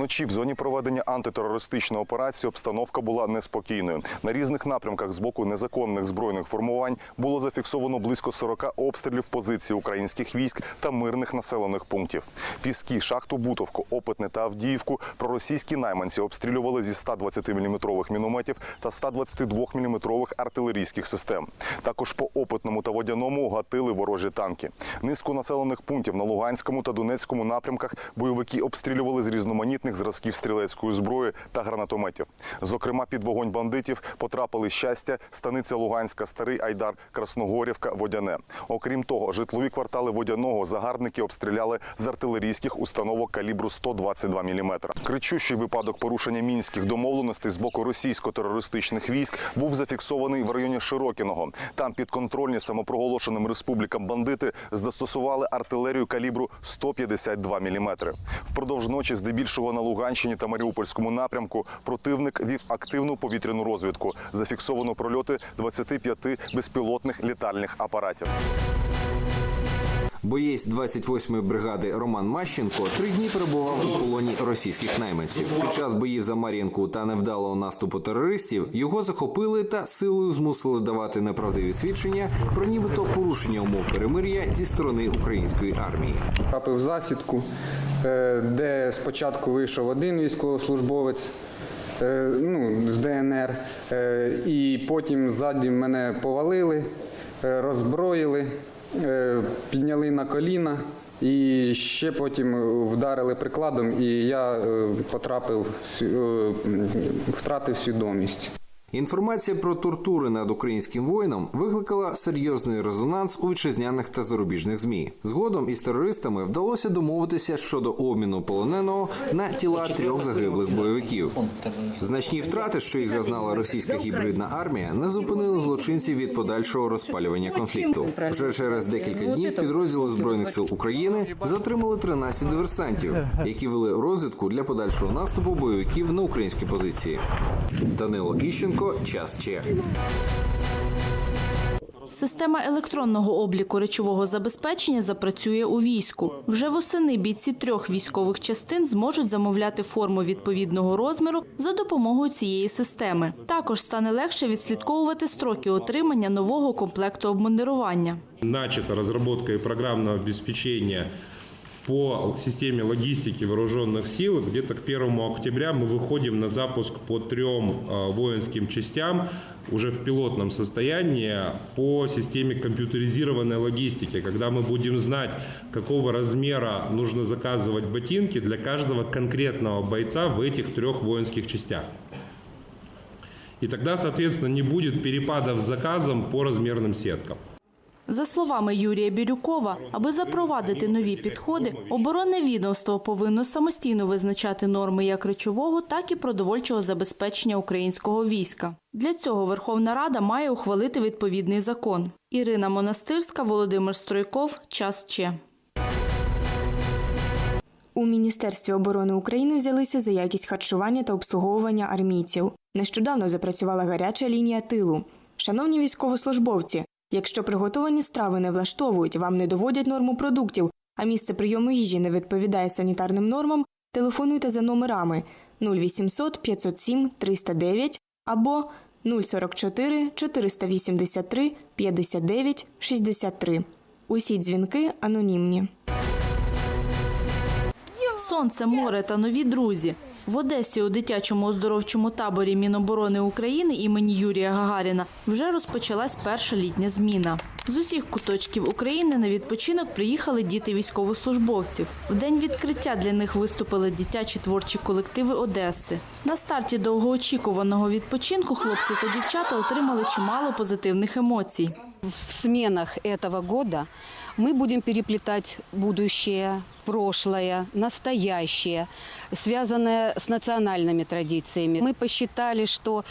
Вночі в зоні проведення антитерористичної операції обстановка була неспокійною. На різних напрямках з боку незаконних збройних формувань було зафіксовано близько 40 обстрілів позицій українських військ та мирних населених пунктів. Піски, шахту Бутовку, Опитне та Авдіївку проросійські найманці обстрілювали зі 120-мм мінометів та 122-мм артилерійських систем. Також по опитному та водяному гатили ворожі танки. Низку населених пунктів на Луганському та Донецькому напрямках бойовики обстрілювали з різноманітних зразків стрілецької зброї та гранатометів. Зокрема, під вогонь бандитів потрапили щастя, станиця Луганська, Старий Айдар, Красногорівка, Водяне. Окрім того, житлові квартали водяного загарбники обстріляли з артилерійських установок калібру 122 мм. Кричущий випадок порушення мінських домовленостей з боку російсько-терористичних військ був зафіксований в районі Широкіного. Там підконтрольні самопроголошеним республікам бандити застосували артилерію калібру 152 мм. Впродовж ночі, здебільшого на Луганщині та Маріупольському напрямку, противник вів активну повітряну розвідку. Зафіксовано прольоти 25 безпілотних літальних апаратів. Боєць 28-ї бригади Роман Мащенко три дні перебував у полоні російських найманців. Під час боїв за Мар'їнку та невдалого наступу терористів його захопили та силою змусили давати неправдиві свідчення про нібито порушення умов перемир'я зі сторони української армії. Трапив засідку, е, де спочатку вийшов один військовослужбовець е, ну, з ДНР, е, і потім ззаді мене повалили, роззброїли, підняли на коліна. І ще потім вдарили прикладом, і я е, потрапив, е, втратив свідомість. Інформація про тортури над українським воїном викликала серйозний резонанс у вітчизняних та зарубіжних змі. Згодом із терористами вдалося домовитися щодо обміну полоненого на тіла трьох загиблих бойовиків. Значні втрати, що їх зазнала російська гібридна армія, не зупинили злочинців від подальшого розпалювання конфлікту. Вже через декілька днів підрозділи збройних сил України затримали 13 диверсантів, які вели розвідку для подальшого наступу бойовиків на українські позиції. Данило Іщенко, час Че. Система електронного обліку речового забезпечення запрацює у війську. Вже восени бійці трьох військових частин зможуть замовляти форму відповідного розміру за допомогою цієї системи. Також стане легше відслідковувати строки отримання нового комплекту обмундирування. Начата разработка и программного обеспечения по системе логистики вооруженных сил. Где-то к 1 октября мы выходим на запуск по трем э, воинским частям уже в пилотном состоянии по системе компьютеризированной логистики, когда мы будем знать, какого размера нужно заказывать ботинки для каждого конкретного бойца в этих трех воинских частях. И тогда, соответственно, не будет перепадов с заказом по размерным сеткам. За словами Юрія Бірюкова, аби запровадити нові підходи, оборонне відомство повинно самостійно визначати норми як речового, так і продовольчого забезпечення українського війська. Для цього Верховна Рада має ухвалити відповідний закон. Ірина Монастирська, Володимир Стройков, час Че. У Міністерстві оборони України взялися за якість харчування та обслуговування армійців. Нещодавно запрацювала гаряча лінія тилу. Шановні військовослужбовці, якщо приготовані страви не влаштовують, вам не доводять норму продуктів, а місце прийому їжі не відповідає санітарним нормам, телефонуйте за номерами 0800 507 309 або 044 483 59 63. Усі дзвінки анонімні. Сонце, море та нові друзі. В Одесі у дитячому оздоровчому таборі Міноборони України імені Юрія Гагаріна вже розпочалась перша літня зміна. З усіх куточків України на відпочинок приїхали діти військовослужбовців. В день відкриття для них виступили дитячі творчі колективи Одеси. На старті довгоочікуваного відпочинку хлопці та дівчата отримали чимало позитивних емоцій. В сменах этого года мы будем переплетать будущее, прошлое, настоящее, связанное с национальными традициями. Мы посчитали, что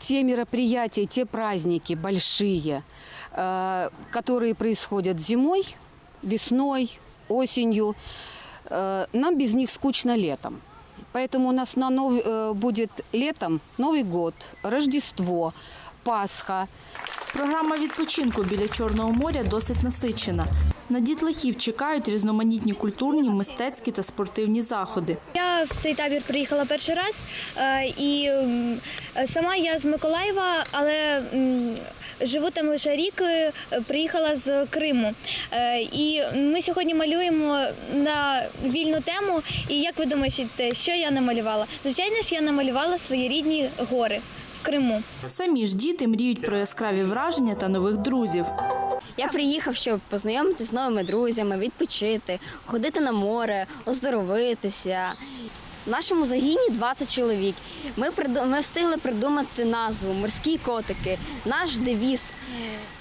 те мероприятия, те праздники большие, э, которые происходят зимой, весной, осенью, э, нам без них скучно летом. Поэтому у нас на нов- э, будет летом Новый год, Рождество, Пасха. Програма відпочинку біля Чорного моря досить насичена. На дітлахів чекають різноманітні культурні, мистецькі та спортивні заходи. Я в цей табір приїхала перший раз, е, і сама я з Миколаєва, але живу там лише рік. е, Приїхала з Криму. Е, І ми сьогодні малюємо на вільну тему. І як ви думаєте, що я намалювала? Звичайно ж, я намалювала свої рідні гори Криму. Самі ж діти мріють про яскраві враження та нових друзів. Я приїхав, щоб познайомитися з новими друзями, відпочити, ходити на море, оздоровитися. В нашому загіні 20 чоловік. Ми, ми встигли придумати назву Морські котики. Наш девіз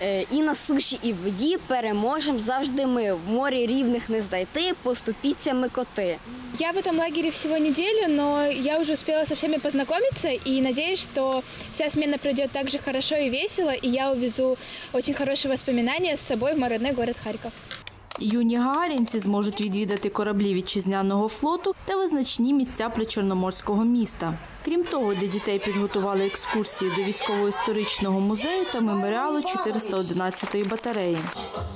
е, і на суші, і в воді переможемо завжди ми. В морі рівних не здайти, поступіться ми коти. Я в этом лагере всего неделю, но я уже успела со всеми познакомиться и надеюсь, что вся смена пройдет так же хорошо и весело, и я увезу очень хорошие воспоминания с собой в мой родной город Харьков. Юні гагарінці зможуть відвідати кораблі вітчизняного флоту та визначні місця причорноморського міста. Крім того, для дітей підготували екскурсії до військово-історичного музею та меморіалу 411-ї батареї.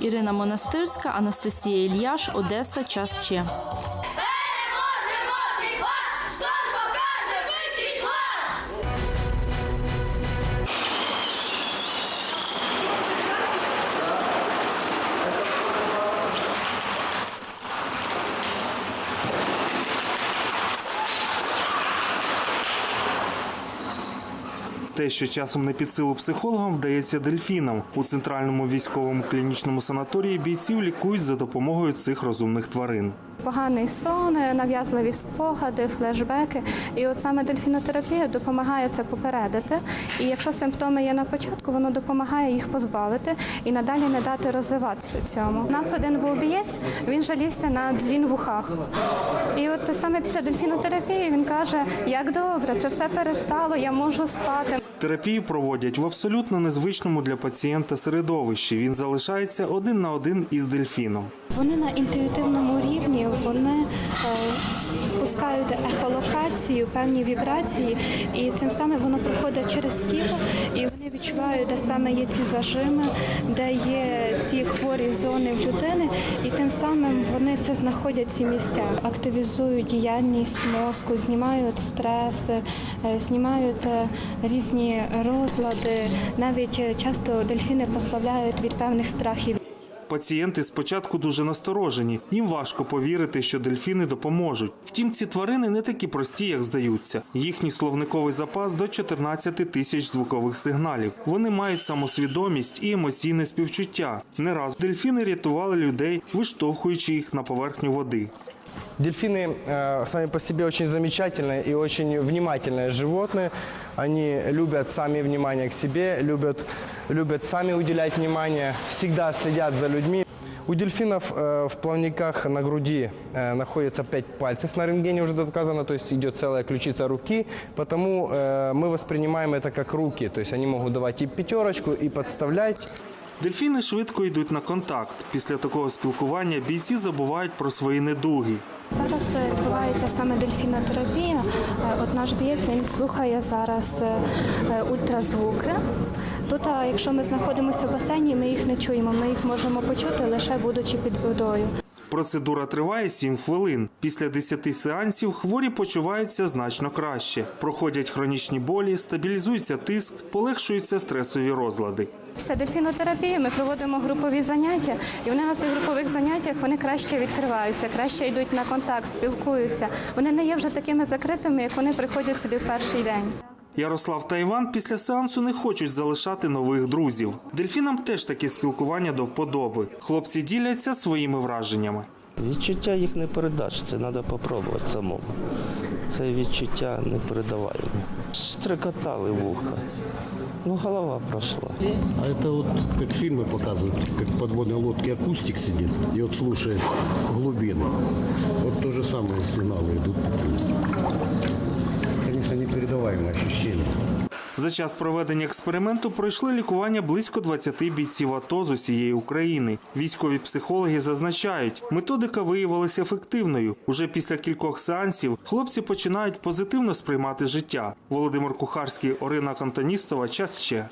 Ірина Монастирська, Анастасія Ільяш, Одеса. Час ще. Те, що часом не під силу психологам, вдається дельфінам. У центральному військовому клінічному санаторії бійців лікують за допомогою цих розумних тварин. Поганий сон, нав'язливі спогади, флешбеки. І от саме дельфінотерапія допомагає це попередити. І якщо симптоми є на початку, воно допомагає їх позбавити і надалі не дати розвиватися цьому. У нас один був бієць, він жалівся на дзвін в ухах. І от саме після дельфінотерапії він каже: як добре, це все перестало, я можу спати. Терапію проводять в абсолютно незвичному для пацієнта середовищі. Він залишається один на один із дельфіном. Вони на інтуїтивному рівні вони е, пускають ехолокацію, певні вібрації, і цим самим воно проходить через тіло, і вони відчувають, де саме є ці зажими, де є ці хворі зони в людини, і тим самим вони це знаходять ці місця, активізують діяльність мозку, знімають стреси, е, знімають е, різні розлади. Навіть часто дельфіни позбавляють від певних страхів. Пацієнти спочатку дуже насторожені. Їм важко повірити, що дельфіни допоможуть. Втім, ці тварини не такі прості, як здаються. Їхній словниковий запас до 14 тисяч звукових сигналів. Вони мають самосвідомість і емоційне співчуття. Не раз дельфіни рятували людей, виштовхуючи їх на поверхню води. Дельфины э, сами по себе очень замечательные и очень внимательные животные. Они любят сами внимание к себе, любят, любят сами уделять внимание, всегда следят за людьми. У дельфинов э, в плавниках на груди э, находится пять пальцев на рентгене уже доказано, то есть идет целая ключица руки, потому э, мы воспринимаем это как руки, то есть они могут давать и пятерочку, и подставлять. Дельфіни швидко йдуть на контакт. Після такого спілкування бійці забувають про свої недуги. Зараз відбувається саме дельфінотерапія. Е, От наш бієць він слухає зараз е, е, ультразвуки. Тут, якщо ми знаходимося в басейні, ми їх не чуємо. Ми їх можемо почути лише будучи під водою. Процедура триває 7 хвилин. Після 10 сеансів хворі почуваються значно краще. Проходять хронічні болі, стабілізується тиск, полегшуються стресові розлади. Після дельфінотерапії ми проводимо групові заняття, і вони на цих групових заняттях вони краще відкриваються, краще йдуть на контакт, спілкуються. Вони не є вже такими закритими, як вони приходять сюди в перший день. Ярослав та Іван після сеансу не хочуть залишати нових друзів. Дельфінам теж таке спілкування до вподоби. Хлопці діляться своїми враженнями. Відчуття їх не передаш, це треба спробувати самому. Це відчуття не передаваємо. Стрекотали вуха. Ну, голова пройшла. А это вот как фильмы показывают, как в подводной лодке акустик сидит и вот слушает глубины. Вот то же самое сигналы идут такие. Конечно, непередаваемые ощущения. За час проведення експерименту пройшли лікування близько 20 бійців АТО з усієї України. Військові психологи зазначають, методика виявилася ефективною. Уже після кількох сеансів хлопці починають позитивно сприймати життя. Володимир Кухарський, Орина Кантоністова. Час ще.